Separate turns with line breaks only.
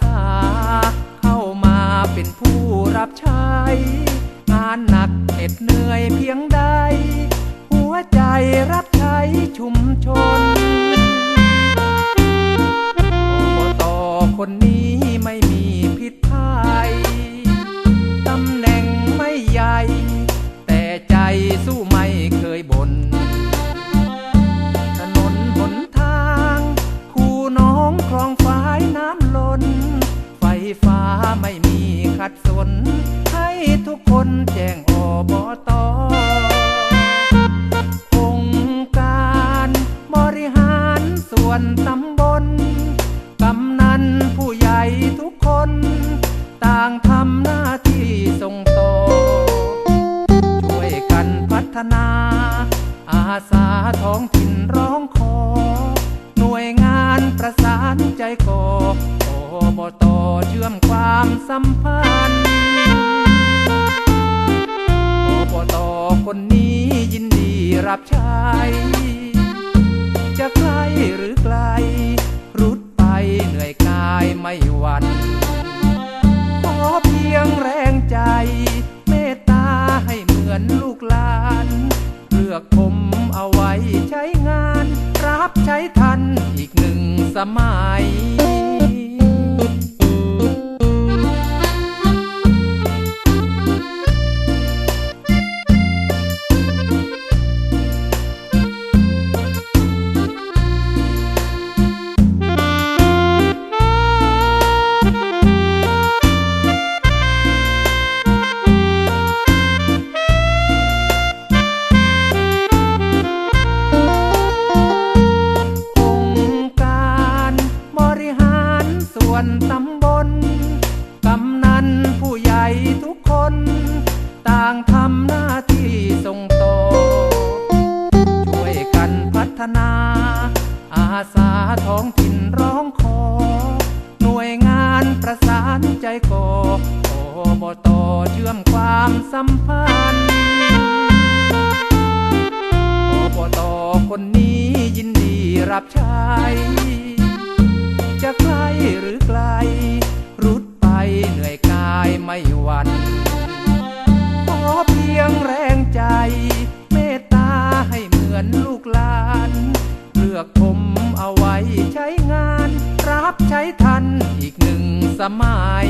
สา เข้ามาเป็นผู้รับใช้ งานหนักเหน็ดเหนื่อยเพียงใด ฟฟ้าไม่มีขัดสน ให้ทุกคนแจ้งอบตองค์การบริหารส่วนตำบล กำนันผู้ใหญ่ทุกคน ต่างทำหน้าที่ส่งต่อ ช่วยกันพัฒนา อาสาท้องถิ่นร้องขอ หน่วยงานประสานใจก่อ อบตเชื่อมความสัมพันธ์อบตคนนี้ยินดีรับใช้ จะใกล้หรือไกล รุดไปเหนื่อยกายไม่หวั่นขอเพียงแรงใจ เมตตาให้เหมือนลูกหลานเลือกผมเอาไว้ใช้งาน รับใช้ทันอีกหนึ่งสมัยางทำหน้าที่ส่งต่อ ช่วยกันพัฒนา อาสาท้องถิ่นร้องขอ หน่วยงานประสานใจก่ออบตเชื่อมความสัมพันธ์อบตคนนี้ยินดีรับใช้ จะใกล้หรือไกล อกผมเอาไว้ใช้งาน รับใช้ทันอีกหนึ่งสมัย